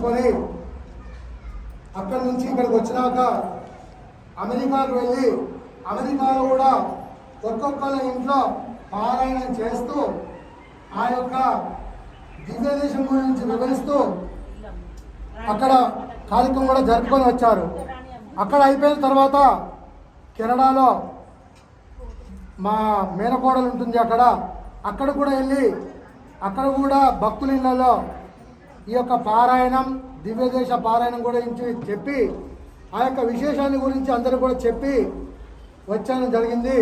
తీసుకొని అక్కడి నుంచి ఇక్కడికి వచ్చినాక అమెరికాకు వెళ్ళి అమెరికాలో కూడా ఒక్కొక్కళ్ళ ఇంట్లో పారాయణం చేస్తూ ఆ యొక్క దివ్యదేశం గురించి వివరిస్తూ అక్కడ కార్యక్రమం కూడా జరుపుకొని వచ్చారు. అక్కడ అయిపోయిన తర్వాత కెనడాలో మా మేనకోడలు ఉంటుంది అక్కడ. అక్కడ కూడా వెళ్ళి అక్కడ కూడా భక్తుల ఇళ్ళలో ఈ యొక్క పారాయణం దివ్యదేశ పారాయణం గురించి చెప్పి ఆ యొక్క విశేషాన్ని గురించి అందరూ కూడా చెప్పి వచ్చాను జరిగింది.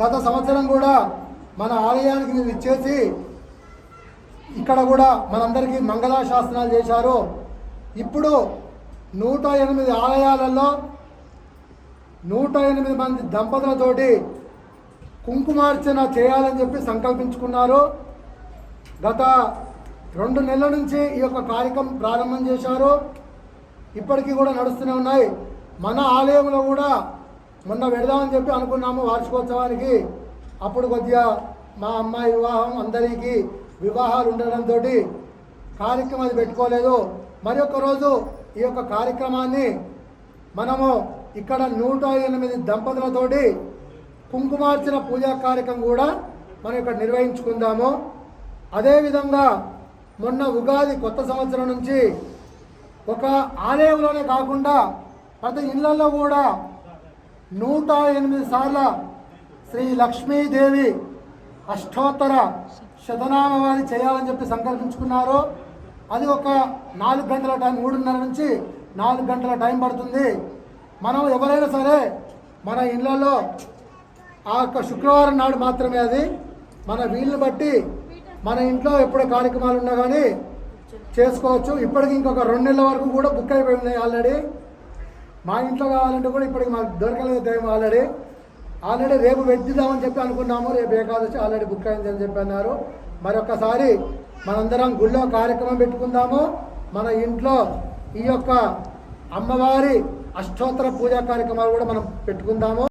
గత సంవత్సరం కూడా మన ఆలయానికి మీరు ఇచ్చేసి ఇక్కడ కూడా మనందరికీ మంగళాశాసనాలు చేశారు. ఇప్పుడు నూట ఎనిమిది ఆలయాలలో నూట ఎనిమిది మంది దంపతులతోటి కుంకుమార్చన చేయాలని చెప్పి సంకల్పించుకున్నారు. గత రెండు నెలల నుంచి ఈ యొక్క కార్యక్రమం ప్రారంభం చేశారు. ఇప్పటికీ కూడా నడుస్తూనే ఉన్నాయి. మన ఆలయంలో కూడా మొన్న పెడదామని చెప్పి అనుకున్నాము వార్షికోత్సవానికి. అప్పుడు కొద్దిగా మా అమ్మాయి వివాహం అందరికీ వివాహాలు ఉండడంతో కార్యక్రమం అది పెట్టుకోలేదు. మరి రోజు ఈ యొక్క కార్యక్రమాన్ని మనము ఇక్కడ నూట ఎనిమిది దంపతులతోటి కుంకుమార్చన పూజా కార్యక్రమం కూడా మనం ఇక్కడ నిర్వహించుకుందాము. అదేవిధంగా మొన్న ఉగాది కొత్త సంవత్సరం నుంచి ఒక ఆలయంలోనే కాకుండా ప్రతి ఇళ్ళలో కూడా నూట ఎనిమిది సార్ల శ్రీ లక్ష్మీదేవి అష్టోత్తర శతనామవారి చేయాలని చెప్పి సంకల్పించుకున్నారు. అది ఒక నాలుగు గంటల టైం మూడున్నర నుంచి నాలుగు గంటల టైం పడుతుంది. మనం ఎవరైనా సరే మన ఇళ్ళలో ఆ యొక్క శుక్రవారం నాడు మాత్రమే అది. మన వీళ్ళని బట్టి మన ఇంట్లో ఎప్పుడు కార్యక్రమాలు ఉన్నా కానీ చేసుకోవచ్చు. ఇప్పటికి ఇంకొక రెండు నెలల వరకు కూడా బుక్ అయిపోయింది ఆల్రెడీ. మా ఇంట్లో కావాలంటే కూడా ఇప్పటికి మాకు దొరకలేదు టైం ఆల్రెడీ. ఆల్రెడీ రేపు వెద్దిద్దామని చెప్పి అనుకున్నాము. రేపు ఏకాదశి ఆల్రెడీ బుక్ అయింది అని చెప్పి అన్నారు. మరొకసారి మనందరం గుళ్ళో కార్యక్రమం పెట్టుకుందాము. మన ఇంట్లో ఈ యొక్క అమ్మవారి అష్టోత్తర పూజా కార్యక్రమాలు కూడా మనం పెట్టుకుందాము.